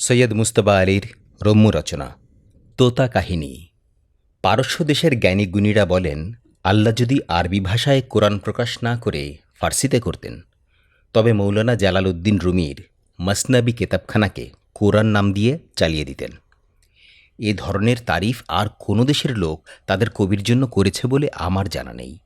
সৈয়দ মুস্তফা আলীর রম্য রচনা, তোতা কাহিনী। পারস্য দেশের জ্ঞানী গুণীরা বলেন, আল্লাহ যদি আরবি ভাষায় কোরআন প্রকাশ না করে ফার্সিতে করতেন, তবে মৌলানা জালালউদ্দিন রুমির মসনাবি কেতাবখানাকে কোরআন নাম দিয়ে চালিয়ে দিতেন। এ ধরনের তারিফ আর কোনো দেশের লোক তাদের কবির জন্য করেছে বলে আমার জানা নেই।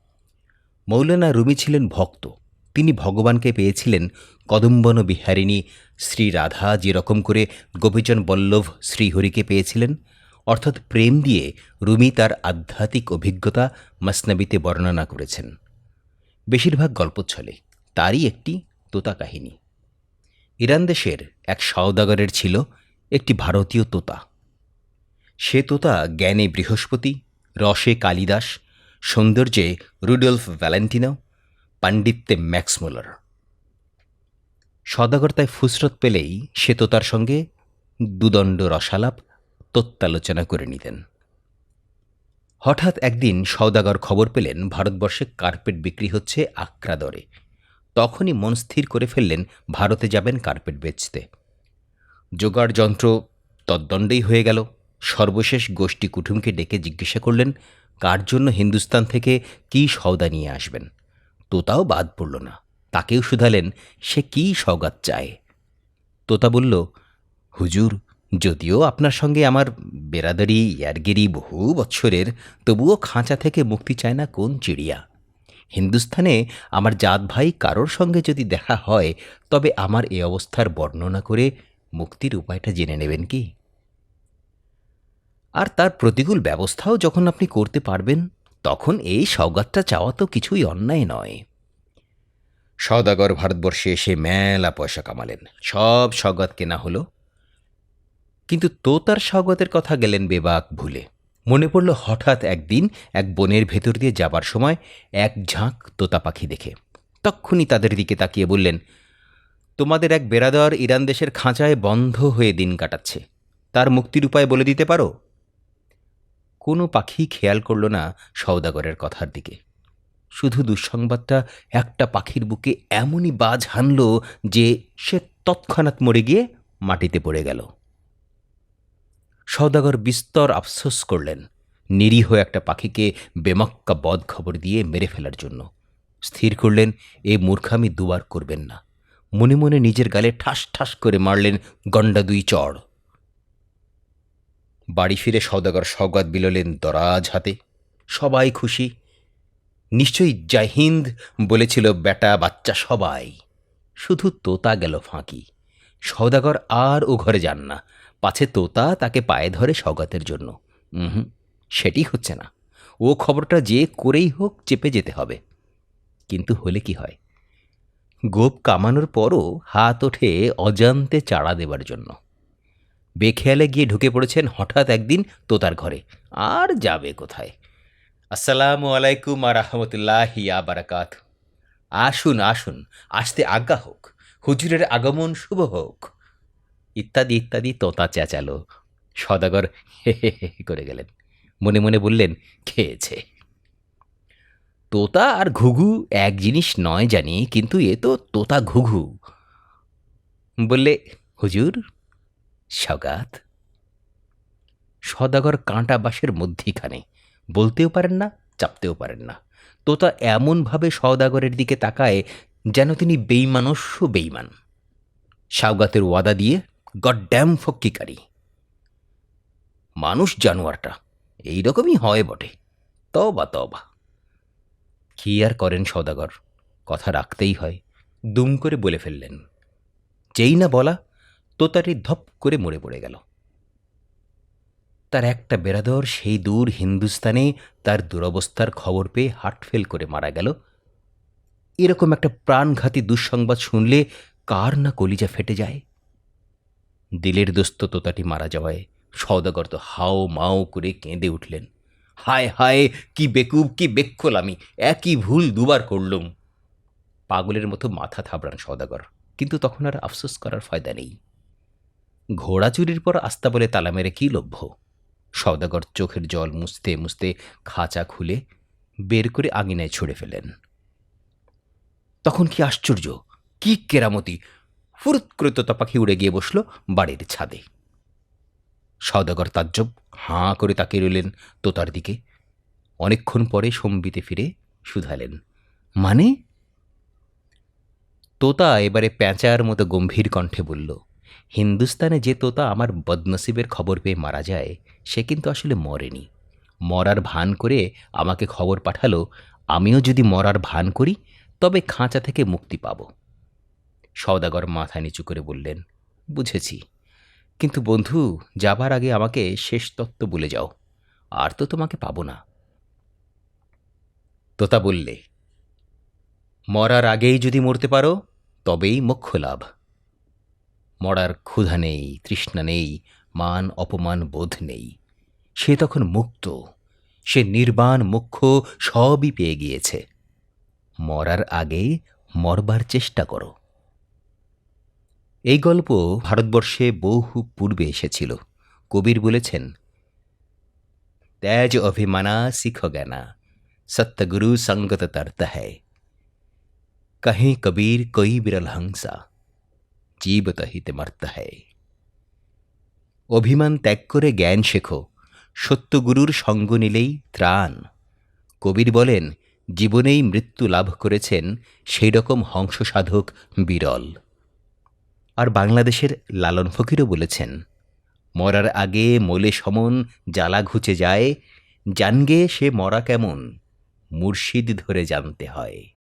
মৌলানা রুমি ছিলেন ভক্ত তিনি ভগবানকে পেয়েছিলেন কদম্বন বিহারিণী শ্রী রাধা যেরকম করে গোপীচন বল্লভ শ্রীহরিকে পেয়েছিলেন, অর্থাৎ প্রেম দিয়ে রুমি তার আধ্যাত্মিক অভিজ্ঞতা মসনাবিতে বর্ণনা করেছেন। বেশিরভাগ গল্পচ্ছলে তারই একটি তোতা কাহিনী। ইরান দেশের এক সওদাগরের ছিল একটি ভারতীয় তোতা। সে তোতা জ্ঞানে বৃহস্পতি, রসে কালিদাস, সৌন্দর্যে রুডলফ ভ্যালেন্টিনো পাণ্ডিত্যে ম্যাক্সমুলার সদাগর তাই ফুসরত পেলেই সে তোতার সঙ্গে দুদণ্ড রসালাপ, তত্ত্বালোচনা করে নিতেন। হঠাৎ একদিন সওদাগর খবর পেলেন ভারতবর্ষে কার্পেট বিক্রি হচ্ছে আক্রা দরে। তখনই মন স্থির করে ফেললেন ভারতে যাবেন কার্পেট বেচতে। জোগাড় যন্ত্র তদ্দণ্ডেই হয়ে গেল। সর্বশেষ গোষ্ঠী কুটুমকে ডেকে জিজ্ঞাসা করলেন, কার জন্য হিন্দুস্তান থেকে কী সওদা নিয়ে আসবেন? তোতাও বাদ পড়ল না। তাকেও শুধালেন, সে কী সওগাত চায়? তোতা বলল, হুজুর, যদিও আপনার সঙ্গে আমার বেরাদারি, ইয়ারগিরি বহু বৎসরের, তবুও খাঁচা থেকে মুক্তি চায় না কোন চিড়িয়া? হিন্দুস্থানে আমার জাত ভাই কারোর সঙ্গে যদি দেখা হয়, তবে আমার এ অবস্থার বর্ণনা করে মুক্তির উপায়টা জেনে নেবেন কি? আর তার প্রতিকূল ব্যবস্থাও যখন আপনি করতে পারবেন তখন এই সওগাতটা চাওয়া তো কিছুই অন্যায় নয়। সদাগর ভারতবর্ষে এসে মেলা পয়সা কামালেন। সব সওগাত কেনা হলো। কিন্তু তোতার স্বাগতের কথা গেলেন বেবাক ভুলে। মনে পড়ল হঠাৎ একদিন এক বনের ভেতর দিয়ে যাবার সময় এক ঝাঁক তোতা পাখি দেখে। তক্ষুনি তাদের দিকে তাকিয়ে বললেন, তোমাদের এক বেরাদর ইরান দেশের খাঁচায় বন্ধ হয়ে দিন কাটাচ্ছে। তার মুক্তির উপায় বলে দিতে পারো? কোনো পাখি খেয়াল করল না সওদাগরের কথার দিকে। শুধু দুঃসংবাদটা, একটা পাখির বুকে এমনই বাজ হানল যে সে তৎক্ষণাৎ মরে গিয়ে মাটিতে পড়ে গেল। সওদাগর বিস্তর আফসোস করলেন, নিরীহ একটা পাখিকে বেমক্কা বদ খবর দিয়ে মেরে ফেলার জন্য। স্থির করলেন, এ মূর্খামি দুবার করবেন না। মনে মনে নিজের গালে ঠাস ঠাস করে মারলেন গণ্ডা দুই চড়। বাড়ি ফিরে সওদাগর সওগাত বিললেন দরাজ হাতে। সবাই খুশি। নিশ্চয়ই জয় হিন্দ বলেছিল বেটা বাচ্চা সবাই। শুধু তোতা গেল ফাঁকি। সওদাগর আর ও ঘরে যান না। পাছে তোতা তাকে পায়ে ধরে সওগাতের জন্য। হুম, সেটি হচ্ছে না। ও খবরটা যে করেই হোক চেপে যেতে হবে। কিন্তু হলে কি হয়? গোপ কামানোর পরও হাত ওঠে অজান্তে চাড়া দেবার জন্য। বেখেয়ালে গিয়ে ঢুকে পড়েছেন হঠাৎ একদিন তোতার ঘরে। আর যাবে কোথায়? আসসালামু আলাইকুম আর রহমতুল্লাহি বারাকাত। আসুন আসুন, আসতে আজ্ঞা হোক, হুজুরের আগমন শুভ হোক। ইত্যাদি ইত্যাদি তোতা চেঁচালো। সদাগর হে হে হে করে গেলেন। মনে মনে বললেন, খেয়েছে। তোতা আর ঘুঘু এক জিনিস নয় জানি, কিন্তু এ তো তোতা ঘুঘু। বললে, হুজুর সগাত? সদাগর কাঁটা বাঁশের মধ্যিখানে। বলতেও পারেন না, চাপতেও পারেন না। তোতা এমনভাবে সওদাগরের দিকে তাকায় যেন তিনি বেইমানস্য বেইমান। সাউগাতের ওয়াদা দিয়ে গডড্যাম ফক্কিকারী। মানুষ জানোয়ারটা, এই রকমই হয় বটে। তবা তবা কি আর করেন সদাগর? কথা রাখতেই হয়। দুম করে বলে ফেললেন। যেই না বলা তোতাটি ধপ করে মরে পড়ে গেল। তার একটা বেরাদর সেই দূর হিন্দুস্তানে তার দুরবস্থার খবর পেয়ে হার্টফেল করে মারা গেল। এরকম একটা প্রাণঘাতী দুঃসংবাদ শুনলে কার না কলিজা ফেটে যায়? দিলের দোস্ত তোতাটি মারা যাওয়ায় সওদাগর তো হাও মাও করে কেঁদে উঠলেন। হায় হায়, কি বেকুব, কি বেক্ষল আমি, একই ভুল দুবার করলুম। পাগলের মতো মাথা থাবড়ান সওদাগর, কিন্তু তখন আর আফসোস করার ফায়দা নেই। ঘোড়া চুরির পর আস্তা বলে তালা মেরে কী লভ্য? সওদাগর চোখের জল মুছতে মুছতে খাঁচা খুলে বের করে আঙিনায় ছুঁড়ে ফেলেন। তখন কি আশ্চর্য? কি কেরামতি? ফুরুত করে তোতা পাখি উড়ে গিয়ে বসল বাড়ির ছাদে। সওদাগর তাজ্জব হাঁ করে তাকিয়ে রইলেন তোতার দিকে। অনেকক্ষণ পরে সম্বিতে ফিরে শুধালেন। মানে? তোতা এবারে প্যাঁচার মতো গম্ভীর কণ্ঠে বলল হিন্দুস্তানে যে তোতা আমার বদনসিবের খবর পেয়ে মারা যায়, সে কিন্তু আসলে মরেনি। মরার ভান করে আমাকে খবর পাঠালো, আমিও যদি মরার ভান করি, তবে খাঁচা থেকে মুক্তি পাব। সওদাগর মাথা নিচু করে বললেন, বুঝেছি। কিন্তু বন্ধু, যাবার আগে আমাকে শেষ তত্ত্ব বলে যাও, আর তো তোমাকে পাবো না। তোতা বললে, মরার আগেই যদি মরতে পারো, তবেই মোক্ষ লাভ। মরার ক্ষুধা নেই, তৃষ্ণা নেই, মান অপমান বোধ নেই। সে তখন মুক্ত, সে নির্বাণ মুখ্য, সবই পেয়ে গিয়েছে। মরার আগে মরবার চেষ্টা করো। এই গল্প ভারতবর্ষে বহু পূর্বে এসেছিল। কবির বলেছেন, ত্যাজ অভিমানা শিখ জ্ঞানা সত্যগুরু সঙ্গত তার হ্যায় কহে কবির কই বিরল হংসা। জীবত হিতে মর্ত হ্যায় অভিমান ত্যাগ করে জ্ঞান শেখো, সত্যগুরুর সঙ্গ নিলেই ত্রাণ। কবির বলেন, জীবনেই মৃত্যু লাভ করেছেন সেই রকম হংস সাধক বিরল। আর বাংলাদেশের লালন ফকিরও বলেছেন, মরার আগে মোলে সমন জ্বালা ঘুচে যায়, জানগে সে মরা কেমন, মুর্শিদ ধরে জানতে হয়।